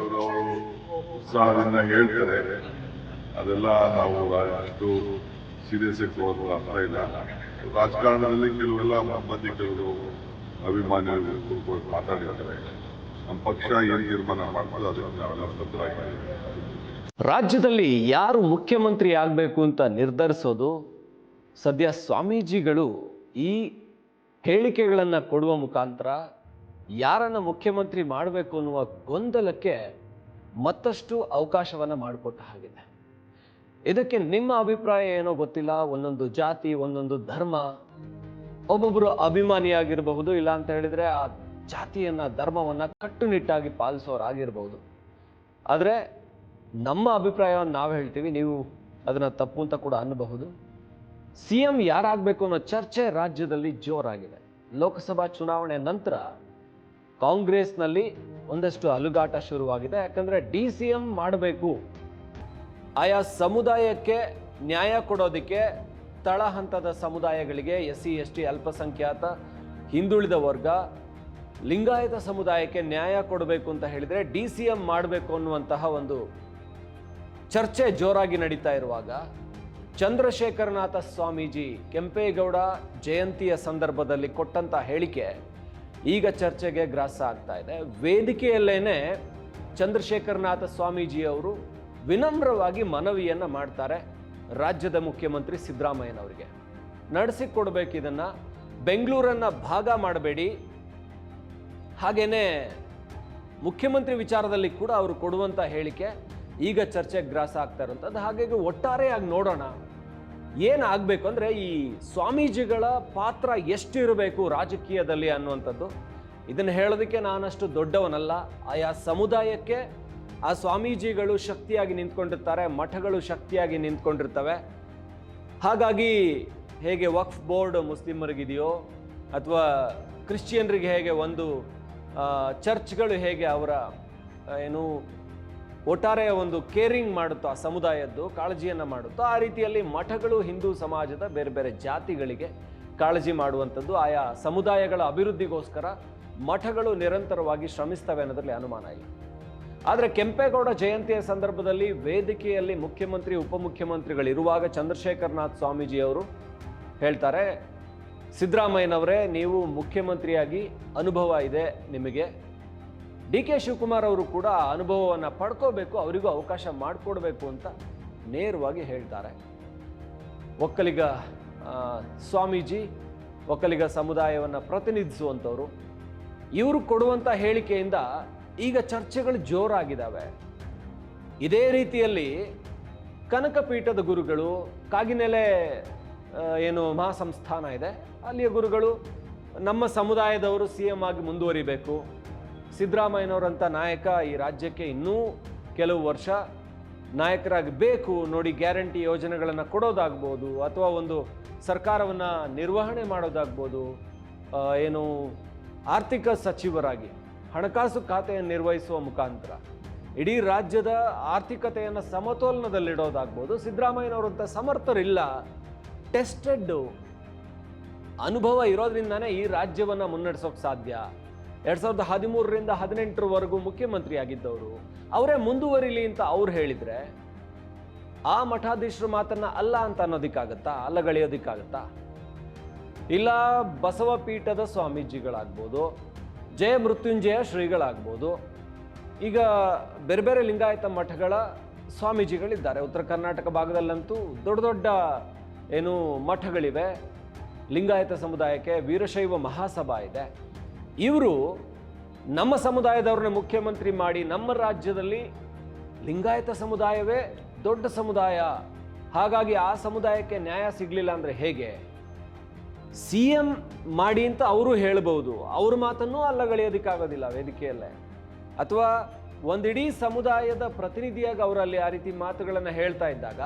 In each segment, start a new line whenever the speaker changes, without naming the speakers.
ಅವರು ಉತ್ಸಾಹದಿಂದ ಹೇಳ್ತಾರೆ, ಅದೆಲ್ಲ ನಾವು ಅಷ್ಟು ಸೀರಿಯಸ್ ಆಗಿ ತಗೊಳ್ಳೋದು ಅರ್ಥ ಇಲ್ಲ. ರಾಜಕಾರಣದಲ್ಲಿ ಕೆಲವೆಲ್ಲ ಸಂಬಂಧಿಕರು ಅಭಿಮಾನಿಗಳು ಕುರ್ಕೊಂಡು ಮಾತಾಡಿರ್ತಾರೆ ನಮ್ಮ ಪಕ್ಷ ಏನು ತೀರ್ಮಾನ ಮಾಡ್ತದೆ ಅದಕ್ಕೆ ನಾವೆಲ್ಲ
ರಾಜ್ಯದಲ್ಲಿ ಯಾರು ಮುಖ್ಯಮಂತ್ರಿ ಆಗಬೇಕು ಅಂತ ನಿರ್ಧರಿಸೋದು, ಸದ್ಯ ಸ್ವಾಮೀಜಿಗಳು ಈ ಹೇಳಿಕೆಗಳನ್ನು ಕೊಡುವ ಮುಖಾಂತರ ಯಾರನ್ನ ಮುಖ್ಯಮಂತ್ರಿ ಮಾಡಬೇಕು ಅನ್ನುವ ಗೊಂದಲಕ್ಕೆ ಮತ್ತಷ್ಟು ಅವಕಾಶವನ್ನು ಮಾಡಿಕೊಟ್ಟ ಹಾಗಿದೆ. ಇದಕ್ಕೆ ನಿಮ್ಮ ಅಭಿಪ್ರಾಯ ಏನೋ ಗೊತ್ತಿಲ್ಲ, ಒಂದೊಂದು ಜಾತಿ, ಒಂದೊಂದು ಧರ್ಮ ಒಬ್ಬೊಬ್ಬರು ಅಭಿಮಾನಿಯಾಗಿರಬಹುದು, ಇಲ್ಲ ಅಂತ ಹೇಳಿದ್ರೆ ಆ ಜಾತಿಯನ್ನ, ಧರ್ಮವನ್ನ ಕಟ್ಟುನಿಟ್ಟಾಗಿ ಪಾಲಿಸೋರಾಗಿರ್ಬಹುದು. ಆದರೆ ನಮ್ಮ ಅಭಿಪ್ರಾಯವನ್ನು ನಾವು ಹೇಳ್ತೀವಿ, ನೀವು ಅದನ್ನ ತಪ್ಪು ಅಂತ ಕೂಡ ಅನ್ನಬಹುದು. ಸಿ ಎಂ ಯಾರಾಗಬೇಕು ಅನ್ನೋ ಚರ್ಚೆ ರಾಜ್ಯದಲ್ಲಿ ಜೋರಾಗಿದೆ. ಲೋಕಸಭಾ ಚುನಾವಣೆ ನಂತರ ಕಾಂಗ್ರೆಸ್ನಲ್ಲಿ ಒಂದಷ್ಟು ಅಲುಗಾಟ ಶುರುವಾಗಿದೆ. ಯಾಕಂದರೆ ಡಿ ಸಿ ಎಂ ಮಾಡಬೇಕು. ಆಯಾ ಸಮುದಾಯಕ್ಕೆ ನ್ಯಾಯ ಕೊಡೋದಕ್ಕೆ ತಳಹಂತದ ಸಮುದಾಯಗಳಿಗೆ ಎಸ್ ಸಿ ಎಸ್ ಟಿ ಅಲ್ಪಸಂಖ್ಯಾತ, ಹಿಂದುಳಿದ ವರ್ಗ, ಲಿಂಗಾಯತ ಸಮುದಾಯಕ್ಕೆ ನ್ಯಾಯ ಕೊಡಬೇಕು ಅಂತ ಹೇಳಿದರೆ ಡಿ ಸಿ ಎಂ ಮಾಡಬೇಕು ಅನ್ನುವಂತಹ ಒಂದು ಚರ್ಚೆ ಜೋರಾಗಿ ನಡೀತಾ ಇರುವಾಗ ಚಂದ್ರಶೇಖರನಾಥ ಸ್ವಾಮೀಜಿ ಕೆಂಪೇಗೌಡ ಜಯಂತಿಯ ಸಂದರ್ಭದಲ್ಲಿ ಕೊಟ್ಟಂತ ಹೇಳಿಕೆ ಈಗ ಚರ್ಚೆಗೆ ಗ್ರಾಸ ಆಗ್ತಾ ಇದೆ. ವೇದಿಕೆಯಲ್ಲೇನೆ ಚಂದ್ರಶೇಖರನಾಥ ಸ್ವಾಮೀಜಿ ಅವರು ವಿನಮ್ರವಾಗಿ ಮನವಿಯನ್ನ ಮಾಡ್ತಾರೆ ರಾಜ್ಯದ ಮುಖ್ಯಮಂತ್ರಿ ಸಿದ್ದರಾಮಯ್ಯನವರಿಗೆ. ನಡೆಸಿಕೊಡ್ಬೇಕು ಇದನ್ನ ಬೆಂಗಳೂರನ್ನ ಭಾಗ ಮಾಡಬೇಡಿ. ಹಾಗೇನೆ ಮುಖ್ಯಮಂತ್ರಿ ವಿಚಾರದಲ್ಲಿ ಕೂಡ ಅವರು ಕೊಡುವಂತ ಹೇಳಿಕೆ ಈಗ ಚರ್ಚೆಗೆ ಗ್ರಾಸ ಆಗ್ತಾ ಇರುವಂಥದ್ದು ಹಾಗಾಗಿ ಒಟ್ಟಾರೆಯಾಗಿ ನೋಡೋಣ. ಏನಾಗಬೇಕು ಅಂದರೆ ಈ ಸ್ವಾಮೀಜಿಗಳ ಪಾತ್ರ ಎಷ್ಟಿರಬೇಕು ರಾಜಕೀಯದಲ್ಲಿ ಅನ್ನುವಂಥದ್ದು. ಇದನ್ನು ಹೇಳೋದಕ್ಕೆ ನಾನಷ್ಟು ದೊಡ್ಡವನಲ್ಲ. ಆಯಾ ಸಮುದಾಯಕ್ಕೆ ಆ ಸ್ವಾಮೀಜಿಗಳು ಶಕ್ತಿಯಾಗಿ ನಿಂತ್ಕೊಂಡಿರ್ತಾರೆ, ಮಠಗಳು ಶಕ್ತಿಯಾಗಿ ನಿಂತ್ಕೊಂಡಿರ್ತವೆ. ಹಾಗಾಗಿ ಹೇಗೆ ವಕ್ಫ್ ಬೋರ್ಡ್ ಮುಸ್ಲಿಮರಿಗಿದೆಯೋ ಅಥವಾ ಕ್ರಿಶ್ಚಿಯನ್ರಿಗೆ ಹೇಗೆ ಒಂದು ಚರ್ಚ್ಗಳು ಹೇಗೆ ಅವರ ಏನು ಒಟ್ಟಾರೆ ಒಂದು ಕೇರಿಂಗ್ ಮಾಡುತ್ತೋ ಆ ಸಮುದಾಯದ್ದು, ಕಾಳಜಿಯನ್ನು ಮಾಡುತ್ತೋ, ಆ ರೀತಿಯಲ್ಲಿ ಮಠಗಳು ಹಿಂದೂ ಸಮಾಜದ ಬೇರೆ ಬೇರೆ ಜಾತಿಗಳಿಗೆ ಕಾಳಜಿ ಮಾಡುವಂಥದ್ದು, ಆಯಾ ಸಮುದಾಯಗಳ ಅಭಿವೃದ್ಧಿಗೋಸ್ಕರ ಮಠಗಳು ನಿರಂತರವಾಗಿ ಶ್ರಮಿಸ್ತವೆ ಅನ್ನೋದರಲ್ಲಿ ಅನುಮಾನ ಇಲ್ಲ. ಆದರೆ ಕೆಂಪೇಗೌಡ ಜಯಂತಿಯ ಸಂದರ್ಭದಲ್ಲಿ ವೇದಿಕೆಯಲ್ಲಿ ಮುಖ್ಯಮಂತ್ರಿ, ಉಪಮುಖ್ಯಮಂತ್ರಿಗಳಿರುವಾಗ ಚಂದ್ರಶೇಖರನಾಥ್ ಸ್ವಾಮೀಜಿಯವರು ಹೇಳ್ತಾರೆ, ಸಿದ್ದರಾಮಯ್ಯನವರೇ, ನೀವು ಮುಖ್ಯಮಂತ್ರಿಯಾಗಿ ಅನುಭವ ಇದೆ ನಿಮಗೆ. ಡಿ ಕೆ ಶಿವಕುಮಾರ್ ಅವರು ಕೂಡ ಅನುಭವವನ್ನು ಪಡ್ಕೋಬೇಕು, ಅವರಿಗೂ ಅವಕಾಶ ಮಾಡಿಕೊಡ್ಬೇಕು ಅಂತ ನೇರವಾಗಿ ಹೇಳ್ತಾರೆ. ಒಕ್ಕಲಿಗ ಸ್ವಾಮೀಜಿ, ಒಕ್ಕಲಿಗ ಸಮುದಾಯವನ್ನು ಪ್ರತಿನಿಧಿಸುವಂಥವ್ರು, ಇವರು ಕೊಡುವಂಥ ಹೇಳಿಕೆಯಿಂದ ಈಗ ಚರ್ಚೆಗಳು ಜೋರಾಗಿದ್ದಾವೆ ಇದೇ ರೀತಿಯಲ್ಲಿ ಕನಕಪೀಠದ ಗುರುಗಳು, ಕಾಗಿನೆಲೆ ಏನು ಮಹಾಸಂಸ್ಥಾನ ಇದೆ, ಅಲ್ಲಿಯ ಗುರುಗಳು ನಮ್ಮ ಸಮುದಾಯದವರು ಸಿ ಎಂ ಆಗಿ ಮುಂದುವರಿಬೇಕು. ಸಿದ್ದರಾಮಯ್ಯನವರಂಥ ನಾಯಕ ಈ ರಾಜ್ಯಕ್ಕೆ ಇನ್ನೂ ಕೆಲವು ವರ್ಷ ನಾಯಕರಾಗಿ ಬೇಕು ನೋಡಿ ಗ್ಯಾರಂಟಿ ಯೋಜನೆಗಳನ್ನು ಕೊಡೋದಾಗ್ಬೋದು ಅಥವಾ ಒಂದು ಸರ್ಕಾರವನ್ನು ನಿರ್ವಹಣೆ ಮಾಡೋದಾಗ್ಬೋದು ಏನು ಆರ್ಥಿಕ ಸಚಿವರಾಗಿ ಹಣಕಾಸು ಖಾತೆಯನ್ನು ನಿರ್ವಹಿಸುವ ಮುಖಾಂತರ ಇಡೀ ರಾಜ್ಯದ ಆರ್ಥಿಕತೆಯನ್ನು ಸಮತೋಲನದಲ್ಲಿಡೋದಾಗ್ಬೋದು ಸಿದ್ದರಾಮಯ್ಯನವರಂಥ ಸಮರ್ಥರಿಲ್ಲ. ಟೆಸ್ಟೆಡ್ ಅನುಭವ ಇರೋದ್ರಿಂದನೇ ಈ ರಾಜ್ಯವನ್ನು ಮುನ್ನಡೆಸೋಕೆ ಸಾಧ್ಯ. ಎರಡ್ ಸಾವಿರದ ಹದಿಮೂರರಿಂದ ಹದಿನೆಂಟರವರೆಗೂ ಮುಖ್ಯಮಂತ್ರಿಯಾಗಿದ್ದವರು. ಅವರೇ ಮುಂದುವರಿಲಿ ಅಂತ ಅವ್ರು ಹೇಳಿದ್ರೆ, ಆ ಮಠಾಧೀಶರ ಮಾತನ್ನ ಅಲ್ಲ ಅಂತ ಅನ್ನೋದಕ್ಕಾಗತ್ತಾ? ಅಲ್ಲಗಳೆಯೋದಕ್ಕಾಗತ್ತಾ ಇಲ್ಲ, ಬಸವ ಪೀಠದ ಸ್ವಾಮೀಜಿಗಳಾಗ್ಬೋದು, ಜಯ ಮೃತ್ಯುಂಜಯ ಶ್ರೀಗಳಾಗ್ಬೋದು, ಈಗ ಬೇರೆ ಬೇರೆ ಲಿಂಗಾಯತ ಮಠಗಳ ಸ್ವಾಮೀಜಿಗಳಿದ್ದಾರೆ. ಉತ್ತರ ಕರ್ನಾಟಕ ಭಾಗದಲ್ಲಂತೂ ದೊಡ್ಡ ದೊಡ್ಡ ಏನು ಮಠಗಳಿವೆ. ಲಿಂಗಾಯತ ಸಮುದಾಯಕ್ಕೆ ವೀರಶೈವ ಮಹಾಸಭಾ ಇದೆ. ಇವರು ನಮ್ಮ ಸಮುದಾಯದವ್ರನ್ನ ಮುಖ್ಯಮಂತ್ರಿ ಮಾಡಿ ನಮ್ಮ ರಾಜ್ಯದಲ್ಲಿ ಲಿಂಗಾಯತ ಸಮುದಾಯವೇ ದೊಡ್ಡ ಸಮುದಾಯ. ಹಾಗಾಗಿ ಆ ಸಮುದಾಯಕ್ಕೆ ನ್ಯಾಯ ಸಿಗಲಿಲ್ಲ ಅಂದರೆ ಹೇಗೆ? ಸಿ ಎಂ ಮಾಡಿ ಅಂತ ಅವರು ಹೇಳ್ಬೋದು. ಅವ್ರ ಮಾತನ್ನು ಅಲ್ಲಗಳೆಯೋದಕ್ಕಾಗೋದಿಲ್ಲ ವೇದಿಕೆಯಲ್ಲೇ. ಅಥವಾ ಒಂದಿಡೀ ಸಮುದಾಯದ ಪ್ರತಿನಿಧಿಯಾಗಿ ಅವರಲ್ಲಿ ಆ ರೀತಿ ಮಾತುಗಳನ್ನು ಹೇಳ್ತಾ ಇದ್ದಾಗ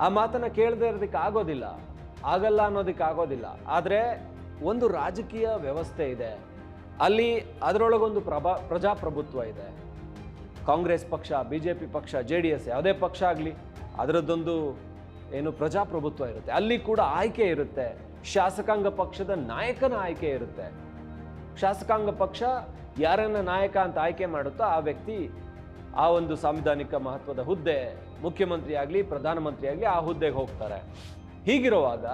ಆ ಮಾತನ್ನು ಕೇಳದೇ ಇರೋದಕ್ಕೆ ಆಗೋದಿಲ್ಲ. ಆಗಲ್ಲ ಅನ್ನೋದಕ್ಕೆ ಆಗೋದಿಲ್ಲ. ಆದರೆ ಒಂದು ರಾಜಕೀಯ ವ್ಯವಸ್ಥೆ ಇದೆ. ಅಲ್ಲಿ ಅದರೊಳಗೊಂದು ಪ್ರಭಾ, ಪ್ರಜಾಪ್ರಭುತ್ವ ಇದೆ. ಕಾಂಗ್ರೆಸ್ ಪಕ್ಷ ಬಿ ಜೆ ಪಿ ಪಕ್ಷ, ಜೆ ಡಿ ಎಸ್ ಯಾವುದೇ ಪಕ್ಷ ಆಗಲಿ, ಅದರದ್ದೊಂದು ಏನು ಪ್ರಜಾಪ್ರಭುತ್ವ ಇರುತ್ತೆ. ಅಲ್ಲಿ ಕೂಡ ಆಯ್ಕೆ ಇರುತ್ತೆ. ಶಾಸಕಾಂಗ ಪಕ್ಷದ ನಾಯಕನ ಆಯ್ಕೆ ಇರುತ್ತೆ. ಶಾಸಕಾಂಗ ಪಕ್ಷ ಯಾರನ್ನ ನಾಯಕ ಅಂತ ಆಯ್ಕೆ ಮಾಡುತ್ತೋ ಆ ವ್ಯಕ್ತಿ ಆ ಒಂದು ಸಾಂವಿಧಾನಿಕ ಮಹತ್ವದ ಹುದ್ದೆ ಮುಖ್ಯಮಂತ್ರಿ ಆಗಲಿ, ಪ್ರಧಾನಮಂತ್ರಿ ಆಗಲಿ ಆ ಹುದ್ದೆಗೆ ಹೋಗ್ತಾರೆ. ಹೀಗಿರುವಾಗ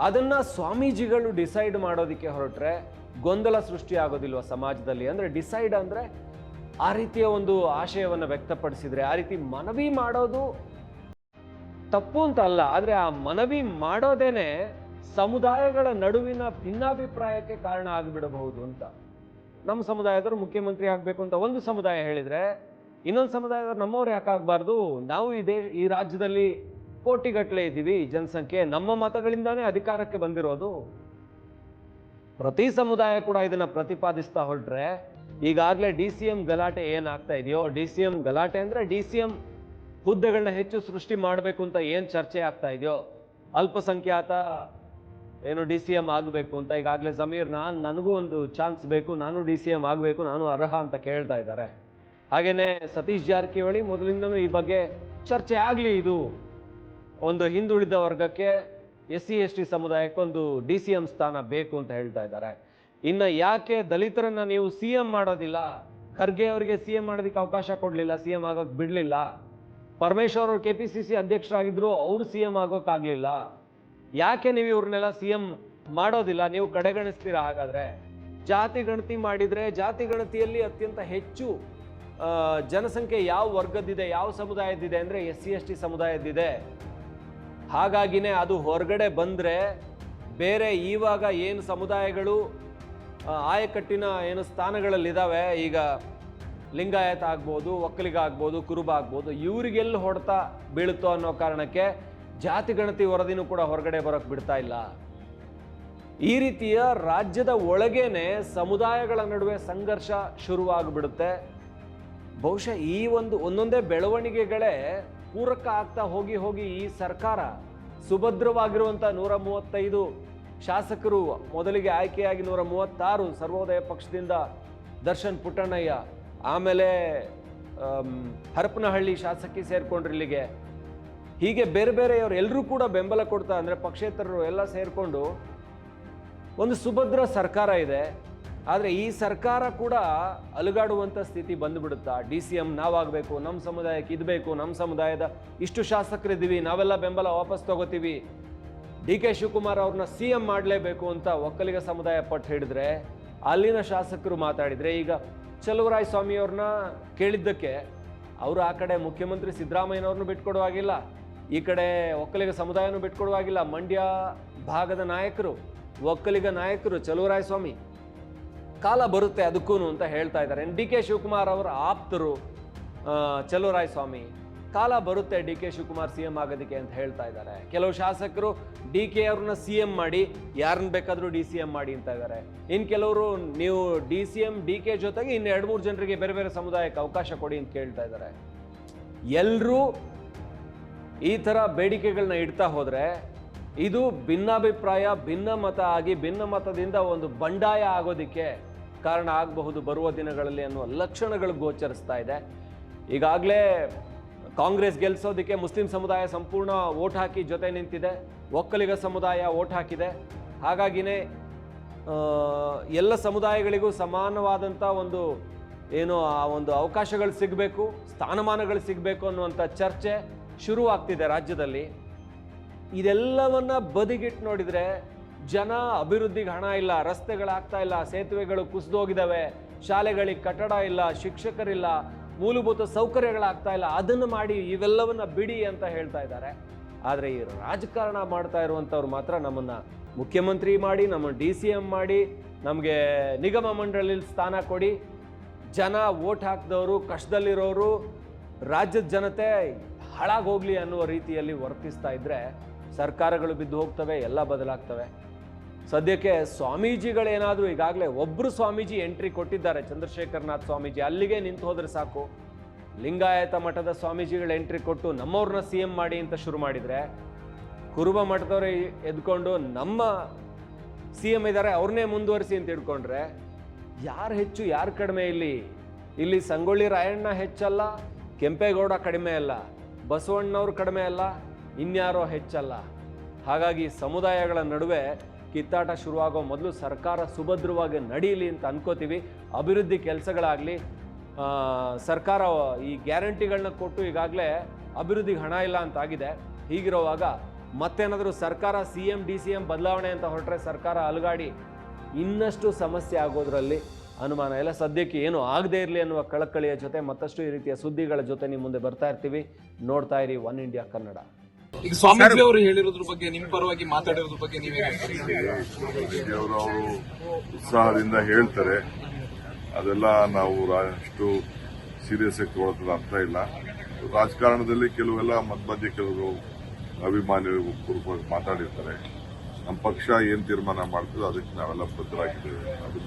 ಅದನ್ನ ಸ್ವಾಮೀಜಿಗಳು ಡಿಸೈಡ್ ಮಾಡೋದಕ್ಕೆ ಹೊರಟ್ರೆ ಗೊಂದಲ ಸೃಷ್ಟಿ ಆಗೋದಿಲ್ವ ಸಮಾಜದಲ್ಲಿ? ಅಂದ್ರೆ ಡಿಸೈಡ್ ಅಂದ್ರೆ ಆ ರೀತಿಯ ಒಂದು ಆಶಯವನ್ನು ವ್ಯಕ್ತಪಡಿಸಿದ್ರೆ, ಆ ರೀತಿ ಮನವಿ ಮಾಡೋದು ತಪ್ಪು ಅಂತ ಅಲ್ಲ, ಆದರೆ ಆ ಮನವಿ ಮಾಡೋದೇನೆ ಸಮುದಾಯಗಳ ನಡುವಿನ ಭಿನ್ನಾಭಿಪ್ರಾಯಕ್ಕೆ ಕಾರಣ ಆಗಿಬಿಡಬಹುದು ಅಂತ. ನಮ್ಮ ಸಮುದಾಯದವರು ಮುಖ್ಯಮಂತ್ರಿ ಆಗಬೇಕು ಅಂತ ಒಂದು ಸಮುದಾಯ ಹೇಳಿದರೆ, ಇನ್ನೊಂದು ಸಮುದಾಯದವ್ರು ನಮ್ಮವ್ರು ಯಾಕಾಗಬಾರ್ದು? ನಾವು ಈ ದೇಶ ಈ ರಾಜ್ಯದಲ್ಲಿ ಕೋಟಿಗಟ್ಟಲೆ ಇದ್ದೀವಿ ಜನಸಂಖ್ಯೆ. ನಮ್ಮ ಮತಗಳಿಂದಾನೇ ಅಧಿಕಾರಕ್ಕೆ ಬಂದಿರೋದು. ಪ್ರತಿ ಸಮುದಾಯ ಕೂಡ ಇದನ್ನ ಪ್ರತಿಪಾದಿಸ್ತಾ ಹೊರಟ್ರೆ, ಈಗಾಗಲೇ ಡಿ ಸಿ ಎಂ ಗಲಾಟೆ ಏನಾಗ್ತಾ ಇದೆಯೋ, ಡಿ ಸಿ ಎಂ ಗಲಾಟೆ ಅಂದ್ರೆ ಡಿ ಸಿ ಎಂ ಹುದ್ದೆಗಳನ್ನ ಹೆಚ್ಚು ಸೃಷ್ಟಿ ಮಾಡಬೇಕು ಅಂತ ಏನು ಚರ್ಚೆ ಆಗ್ತಾ ಇದೆಯೋ, ಅಲ್ಪಸಂಖ್ಯಾತ ಏನು ಡಿ ಸಿ ಎಂ ಆಗಬೇಕು ಅಂತ, ಈಗಾಗಲೇ ಸಮೀರ್ ನಾನು ನನಗೂ ಒಂದು ಚಾನ್ಸ್ ಬೇಕು, ನಾನು ಡಿ ಸಿ ಎಂ ಆಗಬೇಕು, ನಾನು ಅರ್ಹ ಅಂತ ಕೇಳ್ತಾ ಇದ್ದಾರೆ. ಹಾಗೇನೆ ಸತೀಶ್ ಜಾರಕಿಹೊಳಿ ಮೊದಲಿಂದನೂ ಈ ಬಗ್ಗೆ ಚರ್ಚೆ ಆಗಲಿ ಇದು. ಒಂದು ಹಿಂದುಳಿದ ವರ್ಗಕ್ಕೆ ಎಸ್ ಸಿ ಎಸ್ ಟಿ ಸಮುದಾಯಕ್ಕೆ ಒಂದು ಡಿ ಸಿ ಎಂ ಸ್ಥಾನ ಬೇಕು ಅಂತ ಹೇಳ್ತಾ ಇದ್ದಾರೆ. ಇನ್ನ ಯಾಕೆ ದಲಿತರನ್ನ ನೀವು ಸಿ ಎಂ ಮಾಡೋದಿಲ್ಲ? ಖರ್ಗೆ ಅವರಿಗೆ ಸಿ ಎಂ ಮಾಡೋದಕ್ಕೆ ಅವಕಾಶ ಕೊಡಲಿಲ್ಲ, ಸಿ ಎಂ ಆಗೋಕ್ ಬಿಡಲಿಲ್ಲ. ಪರಮೇಶ್ವರ್ ಅವರು ಕೆ ಪಿ ಸಿ ಸಿ ಅಧ್ಯಕ್ಷರಾಗಿದ್ದರು ಅವರು ಸಿ ಎಂ ಆಗೋಕ್ಕಾಗ್ಲಿಲ್ಲ ಯಾಕೆ ನೀವು ಇವ್ರನ್ನೆಲ್ಲ ಸಿ ಎಂ ಮಾಡೋದಿಲ್ಲ? ನೀವು ಕಡೆಗಣಿಸ್ತೀರಾ ಹಾಗಾದ್ರೆ? ಜಾತಿ ಗಣತಿ ಮಾಡಿದ್ರೆ ಜಾತಿ ಗಣತಿಯಲ್ಲಿ ಅತ್ಯಂತ ಹೆಚ್ಚು ಜನಸಂಖ್ಯೆ ಯಾವ ವರ್ಗದಿದೆ ಯಾವ ಸಮುದಾಯದಿದೆ ಅಂದ್ರೆ ಎಸ್ ಸಿ ಎಸ್ ಟಿ ಸಮುದಾಯದಿದೆ ಹಾಗಾಗಿನೇ ಅದು ಹೊರಗಡೆ ಬಂದರೆ ಬೇರೆ ಇವಾಗ ಏನು ಸಮುದಾಯಗಳು ಆಯಕಟ್ಟಿನ ಏನು ಸ್ಥಾನಗಳಲ್ಲಿದ್ದಾವೆ ಈಗ ಲಿಂಗಾಯತ ಆಗ್ಬೋದು ಒಕ್ಕಲಿಗ ಆಗ್ಬೋದು ಕುರುಬ ಆಗ್ಬೋದು ಇವರಿಗೆಲ್ಲಿ ಹೊಡೆತ ಬೀಳುತ್ತೋ ಅನ್ನೋ ಕಾರಣಕ್ಕೆ ಜಾತಿ ಗಣತಿ ವರದಿನೂ ಕೂಡ ಹೊರಗಡೆ ಬರೋಕ್ಕೆ ಬಿಡ್ತಾ ಇಲ್ಲ. ಈ ರೀತಿಯ ರಾಜ್ಯದ ಒಳಗೇನೆ ಸಮುದಾಯಗಳ ನಡುವೆ ಸಂಘರ್ಷ ಶುರುವಾಗ್ಬಿಡುತ್ತೆ. ಬಹುಶಃ ಈ ಒಂದು ಒಂದೊಂದೇ ಬೆಳವಣಿಗೆಗಳೇ ಪೂರಕ ಆಗ್ತಾ ಹೋಗಿ ಹೋಗಿ ಈ ಸರ್ಕಾರ ಸುಭದ್ರವಾಗಿರುವಂಥ ನೂರ ಮೂವತ್ತೈದು ಶಾಸಕರು ಮೊದಲಿಗೆ ಆಯ್ಕೆಯಾಗಿ ನೂರ ಮೂವತ್ತಾರು ಸರ್ವೋದಯ ಪಕ್ಷದಿಂದ ದರ್ಶನ್ ಪುಟ್ಟಣ್ಣಯ್ಯ ಆಮೇಲೆ ಆಮ್, ಹರಪನಹಳ್ಳಿ ಶಾಸಕಿ ಸೇರ್ಕೊಂಡ್ರು ಇಲ್ಲಿಗೆ. ಹೀಗೆ ಬೇರೆ ಬೇರೆಯವರು ಎಲ್ಲರೂ ಕೂಡ ಬೆಂಬಲ ಕೊಡ್ತಾ ಅಂದರೆ ಪಕ್ಷೇತರರು ಎಲ್ಲ ಸೇರಿಕೊಂಡು ಒಂದು ಸುಭದ್ರ ಸರ್ಕಾರ ಇದೆ. ಆದರೆ ಈ ಸರ್ಕಾರ ಕೂಡ ಅಲುಗಾಡುವಂಥ ಸ್ಥಿತಿ ಬಂದುಬಿಡುತ್ತಾ? ಡಿ ಸಿ ಎಂ ನಾವಾಗಬೇಕು ನಮ್ಮ ಸಮುದಾಯಕ್ಕೆ ಇದು ಬೇಕು ನಮ್ಮ ಸಮುದಾಯದ ಇಷ್ಟು ಶಾಸಕರಿದ್ದೀವಿ, ನಾವೆಲ್ಲ ಬೆಂಬಲ ವಾಪಸ್ ತಗೋತೀವಿ. ಡಿ ಕೆ ಶಿವಕುಮಾರ್ ಅವ್ರನ್ನ ಸಿ ಎಂ ಮಾಡಲೇಬೇಕು ಅಂತ ಒಕ್ಕಲಿಗ ಸಮುದಾಯ ಪಟ್ಟು ಹಿಡಿದ್ರೆ, ಅಲ್ಲಿನ ಶಾಸಕರು ಮಾತಾಡಿದರೆ ಈಗ ಚಲುವರಾಯ ಸ್ವಾಮಿ ಅವ್ರನ್ನ ಕೇಳಿದ್ದಕ್ಕೆ ಅವರು ಆ ಕಡೆ ಮುಖ್ಯಮಂತ್ರಿ ಸಿದ್ದರಾಮಯ್ಯನವ್ರನ್ನು ಬಿಟ್ಕೊಡುವಾಗಿಲ್ಲ ಈ ಕಡೆ ಒಕ್ಕಲಿಗ ಸಮುದಾಯನೂ ಬಿಟ್ಕೊಡುವಾಗಿಲ್ಲ ಮಂಡ್ಯ ಭಾಗದ ನಾಯಕರು, ಒಕ್ಕಲಿಗ ನಾಯಕರು, ಚಲುವರಾಯ ಸ್ವಾಮಿ ಕಾಲ ಬರುತ್ತೆ ಅದಕ್ಕೂ ಅಂತ ಹೇಳ್ತಾ ಇದ್ದಾರೆ. ಡಿ ಕೆ ಶಿವಕುಮಾರ್ ಅವರ ಆಪ್ತರು ಸ್ವಾಮಿ ಕಾಲ ಬರುತ್ತೆ D K Shivakumar C M ಆಗೋದಕ್ಕೆ ಅಂತ ಹೇಳ್ತಾ ಇದ್ದಾರೆ. ಕೆಲವು ಶಾಸಕರು ಡಿ ಕೆ ಅವ್ರನ್ನ ಸಿ ಎಂ ಮಾಡಿ, ಯಾರನ್ನ ಬೇಕಾದರೂ ಡಿ ಸಿ ಎಂ ಮಾಡಿ ಅಂತ ಇದ್ದಾರೆ. ಇನ್ನು ಕೆಲವರು ನೀವು D C M, D K ಜೊತೆಗೆ ಇನ್ನು ಎರಡು ಮೂರು ಜನರಿಗೆ ಬೇರೆ ಬೇರೆ ಸಮುದಾಯಕ್ಕೆ ಅವಕಾಶ ಕೊಡಿ ಅಂತ ಕೇಳ್ತಾ ಇದ್ದಾರೆ. ಎಲ್ಲರೂ ಈ ಥರ ಬೇಡಿಕೆಗಳನ್ನ ಇಡ್ತಾ ಹೋದರೆ ಇದು ಭಿನ್ನಾಭಿಪ್ರಾಯ, ಭಿನ್ನ ಮತ ಆಗಿ ಭಿನ್ನ ಮತದಿಂದ ಒಂದು ಬಂಡಾಯ ಆಗೋದಿಕ್ಕೆ ಕಾರಣ ಆಗಬಹುದು ಬರುವ ದಿನಗಳಲ್ಲಿ ಅನ್ನುವ ಲಕ್ಷಣಗಳು ಗೋಚರಿಸ್ತಾ ಇದೆ. ಈಗಾಗಲೇ ಕಾಂಗ್ರೆಸ್ ಗೆಲ್ಲಿಸೋದಕ್ಕೆ ಮುಸ್ಲಿಂ ಸಮುದಾಯ ಸಂಪೂರ್ಣ ಓಟ್ ಹಾಕಿ ಜೊತೆ ನಿಂತಿದೆ. ಒಕ್ಕಲಿಗ ಸಮುದಾಯ ಓಟ್ ಹಾಕಿದೆ. ಹಾಗಾಗಿನೇ ಎಲ್ಲ ಸಮುದಾಯಗಳಿಗೂ ಸಮಾನವಾದಂಥ ಒಂದು ಏನು ಆ ಒಂದು ಅವಕಾಶಗಳು ಸಿಗಬೇಕು, ಸ್ಥಾನಮಾನಗಳು ಸಿಗಬೇಕು ಅನ್ನುವಂಥ ಚರ್ಚೆ ಶುರುವಾಗ್ತಿದೆ ರಾಜ್ಯದಲ್ಲಿ. ಇದೆಲ್ಲವನ್ನು ಬದಿಗಿಟ್ಟು ನೋಡಿದ್ರೆ ಜನ ಅಭಿವೃದ್ಧಿಗೆ ಹಣ ಇಲ್ಲ, ರಸ್ತೆಗಳಾಗ್ತಾ ಇಲ್ಲ, ಸೇತುವೆಗಳು ಕುಸಿದೋಗಿದ್ದಾವೆ, ಶಾಲೆಗಳಿಗೆ ಕಟ್ಟಡ ಇಲ್ಲ, ಶಿಕ್ಷಕರಿಲ್ಲ, ಮೂಲಭೂತ ಸೌಕರ್ಯಗಳಾಗ್ತಾ ಇಲ್ಲ, ಅದನ್ನು ಮಾಡಿ ಇವೆಲ್ಲವನ್ನ ಬಿಡಿ ಅಂತ ಹೇಳ್ತಾ ಇದ್ದಾರೆ. ಆದರೆ ಈ ರಾಜಕಾರಣ ಮಾಡ್ತಾ ಇರುವಂಥವ್ರು ಮಾತ್ರ ನಮ್ಮನ್ನು ಮುಖ್ಯಮಂತ್ರಿ ಮಾಡಿ, ನಮ್ಮ ಡಿ ಸಿ ಎಂ ಮಾಡಿ, ನಮಗೆ ನಿಗಮ ಮಂಡಳಿಲಿ ಸ್ಥಾನ ಕೊಡಿ. ಜನ ಓಟ್ ಹಾಕಿದವರು, ಕಷ್ಟದಲ್ಲಿರೋರು, ರಾಜ್ಯದ ಜನತೆ ಹಾಳಾಗೋಗ್ಲಿ ಅನ್ನುವ ರೀತಿಯಲ್ಲಿ ವರ್ತಿಸ್ತಾ ಇದ್ದರೆ ಸರ್ಕಾರಗಳು ಬಿದ್ದು ಹೋಗ್ತವೆ, ಎಲ್ಲ ಬದಲಾಗ್ತವೆ. ಸದ್ಯಕ್ಕೆ ಸ್ವಾಮೀಜಿಗಳೇನಾದರೂ ಈಗಾಗಲೇ ಒಬ್ಬರು ಸ್ವಾಮೀಜಿ ಎಂಟ್ರಿ ಕೊಟ್ಟಿದ್ದಾರೆ, ಚಂದ್ರಶೇಖರನಾಥ್ ಸ್ವಾಮೀಜಿ. ಅಲ್ಲಿಗೆ ನಿಂತು ಹೋದರೆ ಸಾಕು. ಲಿಂಗಾಯತ ಮಠದ ಸ್ವಾಮೀಜಿಗಳು ಎಂಟ್ರಿ ಕೊಟ್ಟು ನಮ್ಮವ್ರನ್ನ ಸಿ ಎಂ ಮಾಡಿ ಅಂತ ಶುರು ಮಾಡಿದರೆ, ಕುರುಬ ಮಠದವ್ರೆ ಎದ್ಕೊಂಡು ನಮ್ಮ ಸಿ ಎಂ ಇದ್ದಾರೆ ಅವ್ರನ್ನೇ ಮುಂದುವರಿಸಿ ಅಂತ ಹಿಡ್ಕೊಂಡ್ರೆ, ಯಾರು ಹೆಚ್ಚು, ಯಾರು ಕಡಿಮೆ ಇಲ್ಲಿ? ಇಲ್ಲಿ ಸಂಗೊಳ್ಳಿ ರಾಯಣ್ಣ ಹೆಚ್ಚಲ್ಲ, ಕೆಂಪೇಗೌಡ ಕಡಿಮೆ ಅಲ್ಲ, ಬಸವಣ್ಣವ್ರು ಕಡಿಮೆ ಅಲ್ಲ, ಇನ್ಯಾರೋ ಹೆಚ್ಚಲ್ಲ. ಹಾಗಾಗಿ ಸಮುದಾಯಗಳ ನಡುವೆ ಕಿತ್ತಾಟ ಶುರುವಾಗೋ ಮೊದಲು ಸರ್ಕಾರ ಸುಭದ್ರವಾಗಿ ನಡೀಲಿ ಅಂತ ಅನ್ಕೋತೀವಿ. ಅಭಿವೃದ್ಧಿ ಕೆಲಸಗಳಾಗಲಿ ಸರ್ಕಾರ ಈ ಗ್ಯಾರಂಟಿಗಳನ್ನ ಕೊಟ್ಟು ಈಗಾಗಲೇ ಅಭಿವೃದ್ಧಿಗೆ ಹಣ ಇಲ್ಲ ಅಂತ ಆಗಿದೆ. ಹೀಗಿರುವಾಗ ಮತ್ತೇನಾದರೂ ಸರ್ಕಾರ C M D C M ಬದಲಾವಣೆ ಅಂತ ಹೊರಟ್ರೆ ಸರ್ಕಾರ ಅಲುಗಾಡಿ ಇನ್ನಷ್ಟು ಸಮಸ್ಯೆ ಆಗೋದ್ರಲ್ಲಿ ಅನುಮಾನ ಇಲ್ಲ. ಸದ್ಯಕ್ಕೆ ಏನು ಆಗದೇ ಇರಲಿ ಅನ್ನುವ ಕಳಕಳಿಯ ಜೊತೆ ಮತ್ತಷ್ಟು ಈ ರೀತಿಯ ಸುದ್ದಿಗಳ ಜೊತೆ ನಿಮ್ಮ ಮುಂದೆ ಬರ್ತಾ ಇರ್ತೀವಿ. ನೋಡ್ತಾ ಇರಿ ಒನ್ ಇಂಡಿಯಾ ಕನ್ನಡ.
ಈಗ ಸ್ವಾಮೀಜಿ ಅವರು ಹೇಳಿರೋದ್ರ ಬಗ್ಗೆ ನಿಮ್ ಪರವಾಗಿ ಮಾತಾಡಿರೋದ್ರ ಬಗ್ಗೆ ನೀವೇ
ಅವರು ಅವರು ಉತ್ಸಾಹದಿಂದ ಹೇಳ್ತಾರೆ. ಅದೆಲ್ಲ ನಾವು ಅಷ್ಟು ಸೀರಿಯಸ್ ಆಗಿ ತಗೊಳ್ಳೋದ್ರ ಅಂತ ಇಲ್ಲ. ರಾಜಕಾರಣದಲ್ಲಿ ಕೆಲವೆಲ್ಲ ಮಧ್ಯ ಮಧ್ಯೆ ಕೆಲವರು ಅಭಿಮಾನಿಗಳು ಮಾತಾಡಿರ್ತಾರೆ. ನಮ್ಮ ಪಕ್ಷ ಏನ್ ತೀರ್ಮಾನ ಮಾಡ್ತದೋ ಅದಕ್ಕೆ ನಾವೆಲ್ಲ ಬದ್ಧರಾಗಿದ್ದೇವೆ. ಅದು